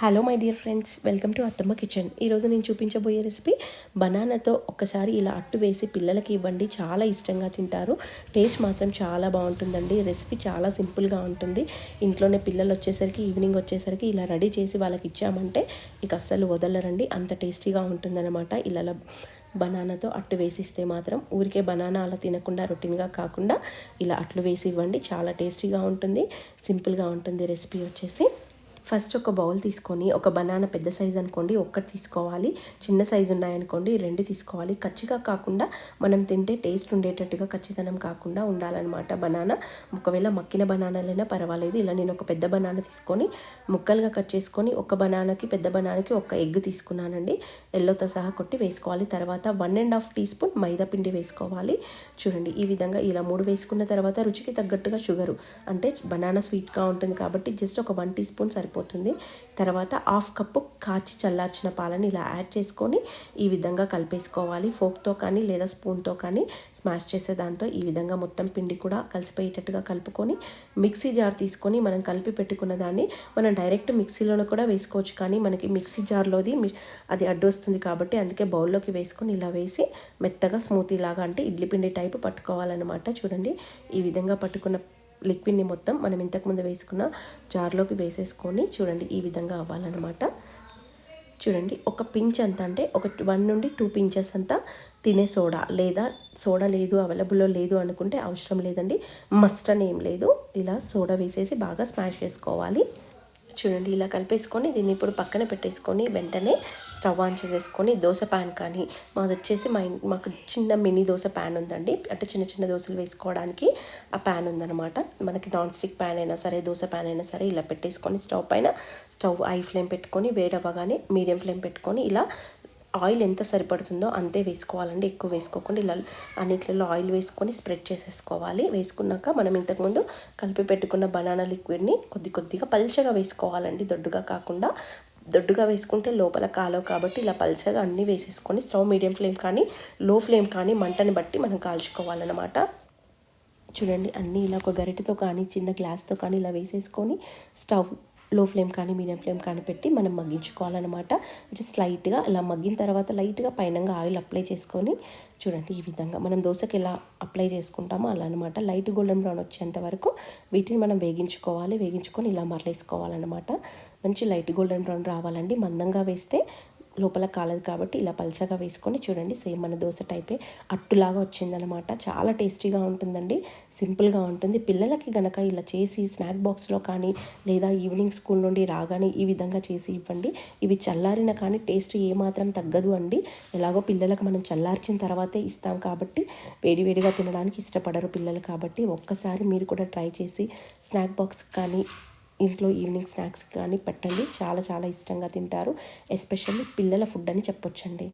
Hello my dear friends welcome to Attamma kitchen ఈరోజు నేను చూపించబోయే రెసిపీ బనానాతో ఒక్కసారి ఇలా అట్టు వేసి పిల్లలకి ఇవ్వండి. చాలా ఇష్టంగా తింటారు. టేస్ట్ మాత్రం చాలా బాగుంటుందండి. రెసిపీ చాలా సింపుల్గా ఉంటుంది. ఇంట్లోనే పిల్లలు వచ్చేసరికి ఈవినింగ్ వచ్చేసరికి ఇలా రెడీ చేసి వాళ్ళకి ఇచ్చామంటే ఇక అస్సలు వదలరండి. అంత టేస్టీగా ఉంటుందన్నమాట. ఇలా బనానాతో అట్టు వేసిస్తే మాత్రం ఊరికే బనానా అలా తినకుండా రొటీన్గా కాకుండా ఇలా అట్లు వేసి ఇవ్వండి. చాలా టేస్టీగా ఉంటుంది. సింపుల్గా ఉంటుంది రెసిపీ వచ్చేసి. ఫస్ట్ ఒక బౌల్ తీసుకొని ఒక బనానా పెద్ద సైజ్ అనుకోండి ఒక్కటి తీసుకోవాలి. చిన్న సైజు ఉన్నాయనుకోండి రెండు తీసుకోవాలి. కచ్చిగా కాకుండా మనం తింటే టేస్ట్ ఉండేటట్టుగా ఖచ్చితనం కాకుండా ఉండాలన్నమాట బనానా. ఒకవేళ మక్కిన బనానాలైనా పర్వాలేదు. ఇలా నేను ఒక పెద్ద బనానా తీసుకొని ముక్కలుగా కట్ చేసుకొని ఒక బనానాకి పెద్ద బనానాకి ఒక ఎగ్ తీసుకున్నానండి. ఎల్లోతో సహా కొట్టి వేసుకోవాలి. తర్వాత one and half teaspoon maida పిండి వేసుకోవాలి. చూడండి ఈ విధంగా ఇలా మూడు వేసుకున్న తర్వాత రుచికి తగ్గట్టుగా షుగరు అంటే బనానా స్వీట్గా ఉంటుంది కాబట్టి జస్ట్ ఒక వన్ టీ స్పూన్ సరిపోతుంది సరిపోతుంది తర్వాత హాఫ్ కప్పు కాచి చల్లార్చిన పాలని ఇలా యాడ్ చేసుకొని ఈ విధంగా కలిపేసుకోవాలి. ఫోక్తో కానీ లేదా స్పూన్తో కానీ స్మాష్ చేసే దాంతో ఈ విధంగా మొత్తం పిండి కూడా కలిసిపోయేటట్టుగా కలుపుకొని మిక్సీ జార్ తీసుకొని మనం కలిపి పెట్టుకున్న దాన్ని మనం డైరెక్ట్ మిక్సీలోనే కూడా వేసుకోవచ్చు. కానీ మనకి మిక్సీ జార్లోది అది అడ్డొస్తుంది కాబట్టి అందుకే బౌల్లోకి వేసుకొని ఇలా వేసి మెత్తగా స్మూతీ లాగా అంటే ఇడ్లీ పిండి టైపు పట్టుకోవాలన్నమాట. చూడండి ఈ విధంగా పట్టుకున్న లిక్విడ్ని మొత్తం మనం ఇంతకుముందు వేసుకున్న జార్లోకి వేసేసుకొని చూడండి ఈ విధంగా అవ్వాలన్నమాట. చూడండి ఒక పించ్ అంత అంటే ఒక వన్ నుండి టూ పించెస్ అంతా తినే సోడా లేదా సోడా లేదు అవైలబుల్లో లేదు అనుకుంటే అవసరం లేదండి. మస్ట్ అని ఏం లేదు. ఇలా సోడా వేసేసి బాగా స్మాష్ చేసుకోవాలి. చూడండి ఇలా కలిపేసుకొని దీన్ని ఇప్పుడు పక్కన పెట్టేసుకొని వెంటనే స్టవ్ ఆన్ చేసేసుకొని దోశ ప్యాన్ కానీ మాది వచ్చేసి మా మాకు చిన్న మినీ దోశ ప్యాన్ ఉందండి. అంటే చిన్న చిన్న దోశలు వేసుకోవడానికి ఆ ప్యాన్ ఉందన్నమాట. మనకి నాన్ స్టిక్ ప్యాన్ అయినా సరే దోశ ప్యాన్ అయినా సరే ఇలా పెట్టేసుకొని స్టవ్ పైన స్టవ్ ఐ ఫ్లేమ్ పెట్టుకొని వేడవ్వగానే మీడియం ఫ్లేమ్ పెట్టుకొని ఇలా ఆయిల్ ఎంత సరిపడుతుందో అంతే వేసుకోవాలండి. ఎక్కువ వేసుకోకుండా ఇలా అన్నిట్లలో ఆయిల్ వేసుకొని స్ప్రెడ్ చేసేసుకోవాలి. వేసుకున్నాక మనం ఇంతకుముందు కలిపి పెట్టుకున్న బనానా లిక్విడ్ని కొద్ది కొద్దిగా పల్చగా వేసుకోవాలండి. దొడ్డుగా కాకుండా దొడ్డుగా వేసుకుంటే లోపల కాలో కాబట్టి ఇలా పల్చగా అన్నీ వేసేసుకొని స్టవ్ మీడియం ఫ్లేమ్ కానీ లో ఫ్లేమ్ కానీ మంటని బట్టి మనం కాల్చుకోవాలన్నమాట. చూడండి అన్నీ ఇలా ఒక గరిటెతో కానీ చిన్న గ్లాస్తో కానీ ఇలా వేసేసుకొని స్టవ్ లో ఫ్లేమ్ కానీ మీడియం ఫ్లేమ్ కానీ పెట్టి మనం మగ్గించుకోవాలన్నమాట. జస్ట్ లైట్గా ఇలా మగ్గిన తర్వాత లైట్గా పైనంగా ఆయిల్ అప్లై చేసుకొని చూడండి ఈ విధంగా మనం దోశకి ఎలా అప్లై చేసుకుంటామో అలా అనమాట లైట్ గోల్డెన్ బ్రౌన్ వచ్చేంత వరకు వీటిని మనం వేగించుకోవాలి. వేగించుకొని ఇలా మరలేసుకోవాలన్నమాట. మంచి లైట్ గోల్డెన్ బ్రౌన్ రావాలండి. మందంగా వేస్తే లోపల కాలదు కాబట్టి ఇలా పల్చగా వేసుకొని చూడండి సేమ్ మన దోశ టైపే అట్టులాగా వచ్చిందనమాట చాలా టేస్టీగా ఉంటుందండి సింపుల్గా ఉంటుంది. పిల్లలకి గనక ఇలా చేసి స్నాక్ బాక్స్లో కానీ లేదా ఈవినింగ్ స్కూల్ నుండి రాగానే ఈ విధంగా చేసి ఇవ్వండి. ఇవి చల్లారిన కానీ టేస్ట్ ఏమాత్రం తగ్గదు అండి. ఎలాగో పిల్లలకు మనం చల్లార్చిన తర్వాతే ఇస్తాం కాబట్టి వేడివేడిగా తినడానికి ఇష్టపడరు పిల్లలు కాబట్టి ఒక్కసారి మీరు కూడా ట్రై చేసి స్నాక్ బాక్స్ కానీ ఇంట్లో ఈవినింగ్ స్నాక్స్ కానీ పెట్టండి. చాలా చాలా ఇష్టంగా తింటారు. ఎస్పెషల్లీ పిల్లల ఫుడ్ అని చెప్పొచ్చండి.